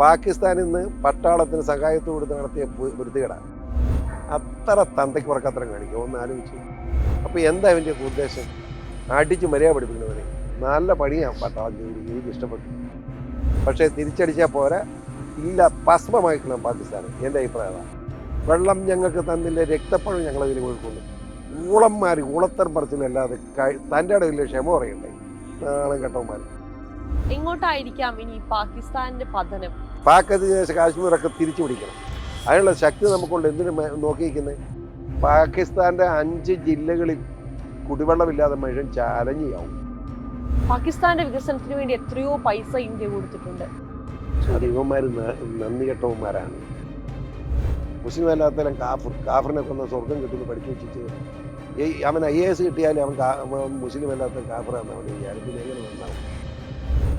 പാകിസ്ഥാനിൽ നിന്ന് പട്ടാളത്തിന് സഹായത്തോട് നടത്തിയ വൃത്തികേടാണ് അത്ര തന്തയ്ക്ക് പുറക്കത്രം കാണിക്കും ഒന്ന് ആലോചിച്ച്. അപ്പോൾ എന്താ അതിന്റെ ഉദ്ദേശം? അടിച്ച് മര്യാദ പഠിപ്പിക്കുന്നവരെ നല്ല പണിയാണ് പട്ടാളം ജോലി. എനിക്ക് ഇഷ്ടപ്പെട്ടു. പക്ഷേ തിരിച്ചടിച്ചാൽ പോരാ. ഇല്ല ഭസ്മമായിക്കണം പാകിസ്ഥാൻ എന്റെ അഭിപ്രായമാണ് വെള്ളം ഞങ്ങൾക്ക് തന്നില്ല രക്തപ്പഴം ഞങ്ങളതിൽ കൊടുക്കുന്നു ഊളന്മാർ ഊളത്തരം പറച്ചിലല്ലാതെ തന്റെ ഇടയിൽ ക്ഷമ പറയണ്ടേ? നാളെ കെട്ടവന്മാർ എങ്ങോട്ടായിരിക്കാം ഇനി പാകിസ്ഥാന്റെ പതനം? പാക് അധിനിവേശ കാശ്മീരൊക്കെ തിരിച്ചു പിടിക്കണം. അതിനുള്ള ശക്തി നമുക്കുണ്ട്. എന്തിനു നോക്കിയിരിക്കുന്നത് പാകിസ്ഥാന്റെ അഞ്ച് ജില്ലകളിൽ കുടിവെള്ളമില്ലാതെ മുഴുവൻ ചാലഞ്ച് ചെയ്യാവും പാകിസ്ഥാന്റെ വികസനത്തിന് വേണ്ടി എത്രയോ പൈസ ഇന്ത്യ കൊടുത്തിട്ടുണ്ട്. അത് ഇവന്മാർ നന്ദി കെട്ടവന്മാരാണ്. മുസ്ലിം അല്ലാത്തരം കാഫർ കാഫറിനെ കൊന്ന സ്വർഗം കിട്ടുന്നു പഠിച്ചു വെച്ചിട്ട് അവൻ ഐ എ എസ് കിട്ടിയാലും അവൻ മുസ്ലിം അല്ലാത്ത കാഫറാണ് അവൻ വിചാരം പിന്നെ എങ്ങനെ നന്നാവും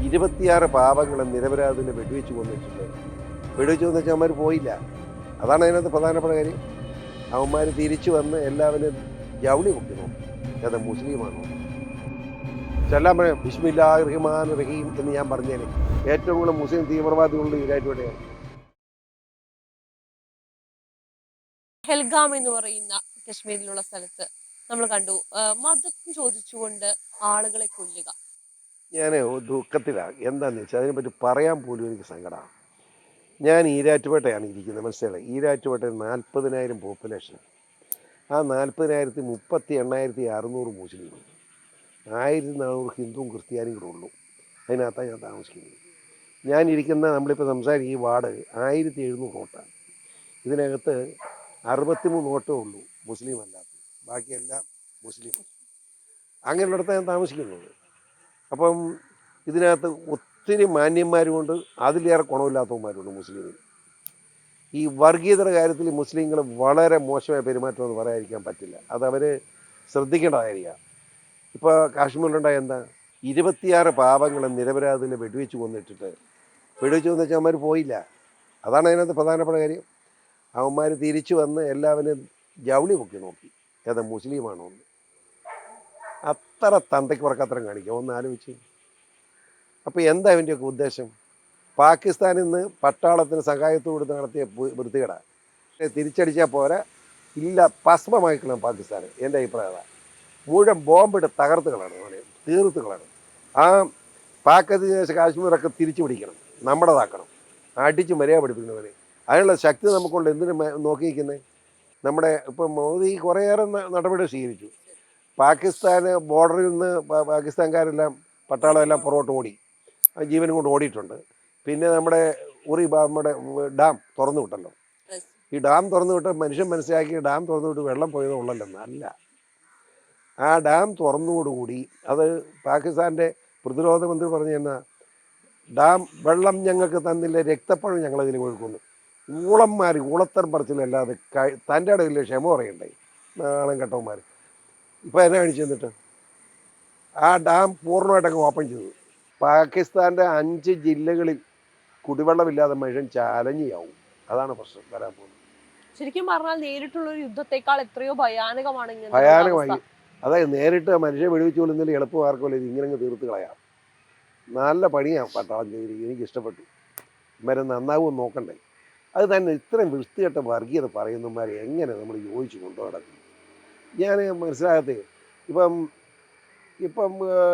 ഇരുപത്തിയാറ് പാപങ്ങളെ നിരപരാധിനെ വെടിവെച്ച് കൊന്നിട്ടുണ്ട്. വെടിവെച്ച് കൊന്നിച്ച് അവന്മാർ പോയില്ല. അതാണ് അതിനകത്ത് പ്രധാനപ്പെട്ട കാര്യം. അവന്മാർ തിരിച്ചു വന്ന് എല്ലാവരും ജൗളി കുട്ടിനോ അത് മുസ്ലിമാണോ. ചെല്ലാൻ പറയാം. ബിസ്മില്ലാ റഹ്മാൻ റഹീം എന്ന് ഞാൻ പറഞ്ഞേനെ. ഏറ്റവും കൂടുതൽ മുസ്ലിം തീവ്രവാദികളുടെ ഇവരായിട്ടുകൂടെയാണ് ഹെൽഗാം എന്ന് പറയുന്ന കശ്മീരിലുള്ള സ്ഥലത്ത് നമ്മൾ കണ്ടു. മതം ചോദിച്ചുകൊണ്ട് ആളുകളെ കൊല്ലുക. ഞാൻ ദുഃഖത്തിലാണ് എന്താണെന്ന് വെച്ചാൽ അതിനെപ്പറ്റി പറയാൻ പോലും എനിക്ക് സങ്കടമാണ് ഞാൻ ഈരാറ്റുപേട്ടയാണ് ഇരിക്കുന്നത് മനസ്സിലായി ഈരാറ്റുപേട്ടയിൽ നാൽപ്പതിനായിരം പോപ്പുലേഷൻ ആ നാൽപ്പതിനായിരത്തി മുപ്പത്തി എണ്ണായിരത്തി അറുന്നൂറ് മുസ്ലിം. ആയിരത്തി നാനൂറ് ഹിന്ദുവും ക്രിസ്ത്യാനിയും കൂടെ ഉള്ളൂ. അതിനകത്താണ് ഞാൻ താമസിക്കുന്നത്. ഞാനിരിക്കുന്ന നമ്മളിപ്പോൾ സംസാരിക്കുന്ന ഈ വാർഡ് ആയിരത്തി എഴുന്നൂറ് വോട്ടാണ് ഇതിനകത്ത് അറുപത്തിമൂന്ന് വോട്ടേ ഉള്ളൂ മുസ്ലിം അല്ലാത്ത. ബാക്കിയെല്ലാം മുസ്ലിം. അങ്ങനെയുള്ളിടത്താണ് ഞാൻ താമസിക്കുന്നത്. അപ്പം ഇതിനകത്ത് ഒത്തിരി മാന്യന്മാരുമുണ്ട്. അതിലേറെ ഗുണമില്ലാത്തവന്മാരുണ്ട് മുസ്ലിം ഈ വർഗീയതയുടെ കാര്യത്തിൽ മുസ്ലിങ്ങൾ വളരെ മോശമായ പെരുമാറ്റം എന്ന് പറയാതിരിക്കാൻ പറ്റില്ല. അത് അവർ ശ്രദ്ധിക്കേണ്ട കാര്യമാണ്. ഇപ്പോൾ കാശ്മീരിലുണ്ടായ എന്താ? ഇരുപത്തിയാറ് പാപങ്ങളെ നിരപരാധിനെ വെടിവെച്ച് കൊന്നിട്ടിട്ട് വെടിവെച്ച് കൊന്നിട്ട് അവന്മാർ പോയില്ല. അതാണ് അതിനകത്ത് പ്രധാനപ്പെട്ട കാര്യം. അവന്മാർ തിരിച്ചു വന്ന് എല്ലാവരും ജൗളി പൊക്കി നോക്കി. ഏതാ മുസ്ലിമാണോ എന്ന്. അത്ര തന്തയ്ക്ക് പറക്കാത്തരം കാണിക്കും? ഒന്ന് ആലോചിച്ച്. അപ്പോൾ എന്താ അവന്റെയൊക്കെ ഉദ്ദേശം? പാകിസ്ഥാനിൽ നിന്ന് പട്ടാളത്തിന് സഹായത്തോട് നടത്തിയ വൃ- വൃത്തികേടാണ് തിരിച്ചടിച്ചാൽ പോരാ. ഇല്ല ഭസ്മമാക്കണം പാകിസ്ഥാൻ എന്റെ അഭിപ്രായം. മുഴുവൻ ബോംബിട്ട് തകർത്തുകളാണ് കളയണം അവനെ. തീർത്ത് കളയണം ആ പാക് അധിനിവേശ കാശ്മീരൊക്കെ തിരിച്ചു പിടിക്കണം. നമ്മുടേതാക്കണം. അടിച്ച് മര്യാദ പഠിപ്പിക്കുന്നവനെ അതിനുള്ള ശക്തി നമുക്കുണ്ട്. എന്തിനു നോക്കിയിരിക്കുന്നത് നമ്മുടെ ഇപ്പം മോദി കുറേയേറെ നടപടികൾ നടപടി സ്വീകരിച്ചു. പാകിസ്ഥാന് ബോർഡറിൽ നിന്ന് പാകിസ്ഥാൻകാരെല്ലാം പട്ടാളമെല്ലാം പുറകോട്ട് ഓടി. ജീവനും കൊണ്ട് ഓടിയിട്ടുണ്ട്. പിന്നെ നമ്മുടെ ഉറി നമ്മുടെ ഡാം തുറന്നു വിട്ടല്ലോ. ഈ ഡാം തുറന്നു വിട്ട് മനുഷ്യൻ മനസ്സിലാക്കി ഡാം തുറന്നു വിട്ട് വെള്ളം പോയത് ഉള്ളല്ലെന്ന് അല്ല ആ ഡാം തുറന്നതോടുകൂടി അത് പാകിസ്ഥാന്റെ പ്രതിരോധ മന്ത്രി പറഞ്ഞു എന്നാ ഡാം വെള്ളം ഞങ്ങൾക്ക് തന്നില്ല രക്തപ്പഴം ഞങ്ങളതിൽ കൊടുക്കുന്നു. ഊളന്മാർ ഊളത്തർ പറച്ചിലല്ലാതെ തന്റെ ഇടയിൽ ക്ഷമ പറയണ്ടേ? നാളം കെട്ടവന്മാർ ഇപ്പോൾ എന്നെ കാണിച്ചു ആ ഡാം പൂർണമായിട്ടങ്ങ് ഓപ്പൺ ചെയ്തു. പാകിസ്ഥാന്റെ അഞ്ച് ജില്ലകളിൽ കുടിവെള്ളമില്ലാതെ മനുഷ്യൻ ചാലഞ്ഞിയാവും. അതാണ് പ്രശ്നം വരാൻ പോകുന്നത്. ശരിക്കും പറഞ്ഞാൽ നേരിട്ടുള്ള ഒരു യുദ്ധത്തെക്കാൾ എത്രയോ ഭയാനകമാണ് ഭയാനകമായി. അതായത് നേരിട്ട് മനുഷ്യനെ വെടിവെച്ച് കൊല്ലുന്നതിൽ ആർക്കുമല്ല ഇത് ഇങ്ങനെ തീർത്ത് കളയാം. നല്ല പണിയാണ് പട്ടാളം ചെയ്തി. എനിക്ക് ഇഷ്ടപ്പെട്ടു ഇവരെ നന്നാവും നോക്കണ്ടേ. അത് തന്നെ ഇത്രയും വൃത്തികെട്ട വർഗീയത പറയുന്നവന്മാരെ എങ്ങനെ നമ്മൾ യോജിച്ച് കൊണ്ടു നടക്കും? ഞാൻ മനസ്സിലാകത്തെ. ഇപ്പം ഇപ്പം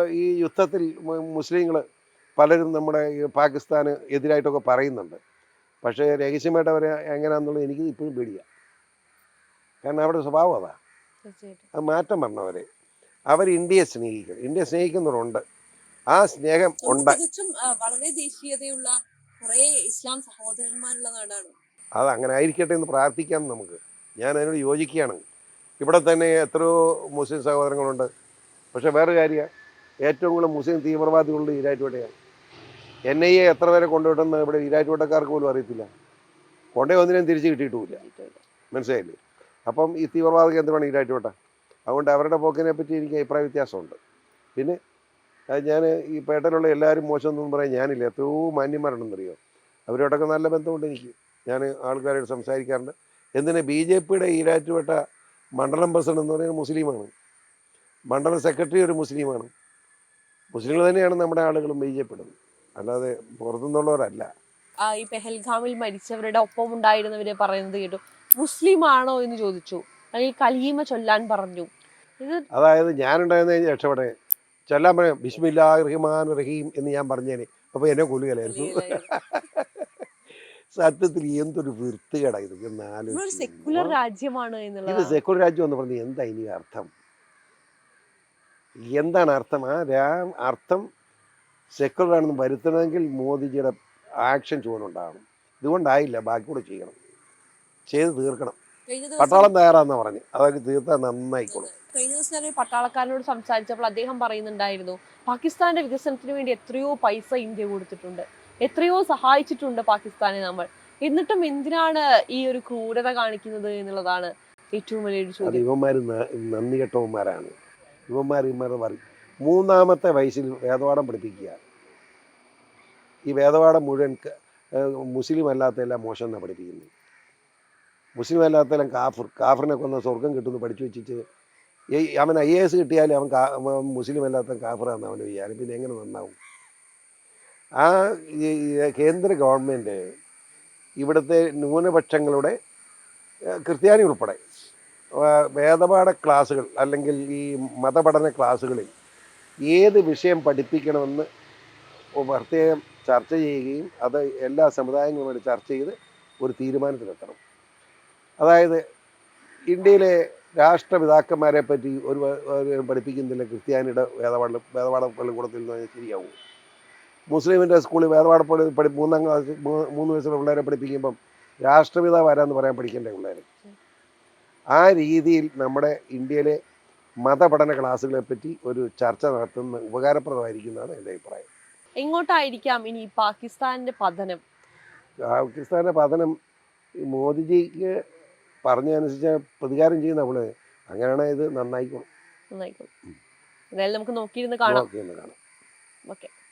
ഈ യുദ്ധത്തിൽ മുസ്ലിങ്ങൾ പലരും നമ്മുടെ പാകിസ്ഥാന് എതിരായിട്ടൊക്കെ പറയുന്നുണ്ട്. പക്ഷേ രഹസ്യമായിട്ട് അവരെ എങ്ങനെയാണെന്നുള്ളത് എനിക്ക് ഇപ്പോഴും പേടിയാണ് കാരണം അവരുടെ സ്വഭാവം അതാ. അത് മാറ്റം വരണവരെ അവർ ഇന്ത്യയെ സ്നേഹിക്കും. ഇന്ത്യ സ്നേഹിക്കുന്നവരുണ്ട്. ആ സ്നേഹം ഉണ്ട്. വളരെ ദേശീയതയുള്ള കുറേ ഇസ്ലാം സഹോദരന്മാരുള്ള നാടാണ്. അത് അങ്ങനെ ആയിരിക്കട്ടെ എന്ന് പ്രാർത്ഥിക്കാം നമുക്ക്. ഞാൻ അതിനോട് യോജിക്കുകയാണ്. ഇവിടെ തന്നെ എത്രയോ മുസ്ലിം സഹോദരങ്ങളുണ്ട്. പക്ഷേ വേറെ കാര്യമാണ് ഏറ്റവും കൂടുതൽ മുസ്ലിം തീവ്രവാദികളുടെ ഈരാറ്റുപേട്ടയാണ് എൻ ഐ എ എത്ര പേരെ കൊണ്ടുവിട്ടെന്ന് ഇവിടെ ഈരാറ്റുപേട്ടക്കാർക്ക് പോലും അറിയത്തില്ല. കൊണ്ടേ ഒന്നിനെയും തിരിച്ച് കിട്ടിയിട്ടുമില്ല. മനസ്സിലായില്ലേ? അപ്പം ഈ തീവ്രവാദ കേന്ദ്രമാണ് ഈരാറ്റുപേട്ട അതുകൊണ്ട് അവരുടെ പോക്കിനെ പറ്റി എനിക്ക് അഭിപ്രായ വ്യത്യാസമുണ്ട്. പിന്നെ ഞാൻ ഈ പേട്ടയിലുള്ള എല്ലാവരും മോശമൊന്നും പറയാൻ ഞാനില്ല. എത്രയോ മാന്യന്മാരുണ്ടെന്നറിയോ? അവരോടൊക്കെ നല്ല ബന്ധമുണ്ട് എനിക്ക്. ഞാൻ ആൾക്കാരോട് സംസാരിക്കാറുണ്ട്. എന്തിനാ ബി ജെ പിയുടെ ഈരാറ്റുപേട്ട മണ്ഡലം പ്രസിഡന്റ് എന്ന് പറയുന്നത് മുസ്ലിമാണ്. മണ്ഡലം സെക്രട്ടറി ഒരു മുസ്ലിമാണ്. മുസ്ലിങ്ങൾ തന്നെയാണ് നമ്മുടെ ആളുകളും ബീജപ്പെടുന്നത് അല്ലാതെ പുറത്തുനിന്നുള്ളവരല്ല. ഈ പെഹൽഗാമിൽ മരിച്ചവരുടെ ഒപ്പം ഉണ്ടായിരുന്നവരെ പറയുന്നത് കേട്ടു. മുസ്ലിം ആണോ എന്ന് ചോദിച്ചു. അല്ലെങ്കിൽ കലീമ ചൊല്ലാൻ പറഞ്ഞു. ഇത് അതായത് ഞാനുണ്ടായിരുന്ന രക്ഷപ്പെടെ ചൊല്ലാൻ പറയാം ബിസ്മില്ലാ റഹ്മാൻ റഹീം എന്ന് ഞാൻ പറഞ്ഞേനെ. അപ്പോൾ എന്നെ കൊല്ലുകയായിരുന്നു സത്യത്തിൽ എന്തൊരു വൃത്തികേട ഇത്. സെക്കുലർ രാജ്യമാണ് ഇത് സെക്കുലർ രാജ്യം എന്ന് പറഞ്ഞ എന്താ ഇനി അർത്ഥം? എന്താണ് അർത്ഥം? ആ രാ അർത്ഥം സെക്കുലർ ആണെന്ന് വരുത്തണമെങ്കിൽ മോദിജിയുടെ ആക്ഷൻ ചുവനുണ്ടാകണം ഇതുകൊണ്ടായില്ല ബാക്കി കൂടെ ചെയ്യണം. ചെയ്ത് തീർക്കണം. പട്ടാളം തയ്യാറാന്ന് പറഞ്ഞു. അതൊക്കെ തീർത്താൽ നന്നായിക്കോളും. കഴിഞ്ഞ ദിവസം ഞാൻ ഒരു പട്ടാളക്കാരനോട് സംസാരിച്ചപ്പോൾ അദ്ദേഹം പറയുന്നുണ്ടായിരുന്നു പാകിസ്ഥാന്റെ വികസനത്തിന് വേണ്ടി എത്രയോ പൈസ ഇന്ത്യ കൊടുത്തിട്ടുണ്ട്. എത്രയോ സഹായിച്ചിട്ടുണ്ട് പാകിസ്ഥാനെ നമ്മൾ. എന്നിട്ടും എന്തിനാണ് ഈ ഒരു ക്രൂരത കാണിക്കുന്നത് എന്നുള്ളതാണ് ഏറ്റവും വലിയൊരു ചോദ്യം. ഇവന്മാർ നന്ദി കെട്ടവന്മാരാണ്. ഇവന്മാർ ഇവന്മാർ പറയും. മൂന്നാമത്തെ വയസ്സിൽ വേദപാഠം പഠിപ്പിക്കുക. ഈ വേദപാഠം മുഴുവൻ മുസ്ലിം അല്ലാത്തതെല്ലാം മോശം എന്നാണ് പഠിപ്പിക്കുന്നത്. മുസ്ലിം അല്ലാത്തതെല്ലാം കാഫർ കാഫറിനെ കൊന്ന സ്വർഗം കിട്ടുന്നു പഠിച്ചു വെച്ചിട്ട് അവൻ ഐ എ എസ് കിട്ടിയാലും അവൻ മുസ്ലിം അല്ലാത്ത കാഫറാന്ന് അവന് വിചാരം. പിന്നെ എങ്ങനെ നന്നാവും? ആ കേന്ദ്ര ഗവൺമെന്റ് ഇവിടുത്തെ ന്യൂനപക്ഷങ്ങളുടെ ക്രിസ്ത്യാനി ഉൾപ്പെടെ വേദപാഠ ക്ലാസ്സുകൾ അല്ലെങ്കിൽ ഈ മതപഠന ക്ലാസ്സുകളിൽ ഏത് വിഷയം പഠിപ്പിക്കണമെന്ന് പ്രത്യേകം ചർച്ച ചെയ്യുകയും അത് എല്ലാ സമുദായങ്ങളുമായിട്ട് ചർച്ച ചെയ്ത് ഒരു തീരുമാനത്തിലെത്തണം. അതായത് ഇന്ത്യയിലെ രാഷ്ട്രപിതാക്കന്മാരെ പറ്റി ഒരു പഠിപ്പിക്കുന്നില്ല ക്രിസ്ത്യാനിയുടെ വേദപാഠ വേദപാഠ പള്ളിക്കൂടത്തിൽ നിന്ന് ശരിയാവും? മുസ്ലിമിന്റെ സ്കൂളിൽ വേർപാട് പഠി മൂന്നാം ക്ലാസ് മൂന്ന് വയസ്സുള്ള പിള്ളേരെ പഠിപ്പിക്കുമ്പം രാഷ്ട്രപിതാവ് ആരാന്ന് പറയാൻ പഠിക്കേണ്ട പിള്ളേർ ആ രീതിയിൽ നമ്മുടെ ഇന്ത്യയിലെ മതപഠന ക്ലാസ്സുകളെ പറ്റി ഒരു ചർച്ച നടത്തുന്ന ഉപകാരപ്രദമായിരിക്കുന്നതാണ് എന്റെ അഭിപ്രായം. എങ്ങോട്ടായിരിക്കാം ഇനി പാകിസ്ഥാനിന്റെ പതനം? പാകിസ്ഥാന്റെ പതനം മോദിജിക്ക് പറഞ്ഞതനുസരിച്ച് പ്രതികാരം ചെയ്യുന്ന അവൾ അങ്ങനെയാണ് ഇത് നന്നായിക്കോളും. നന്നായിക്കോളും. എന്തായാലും നമുക്ക് നോക്കിയിരുന്ന് കാണാം. നോക്കിയെന്ന് കാണാം. Okay.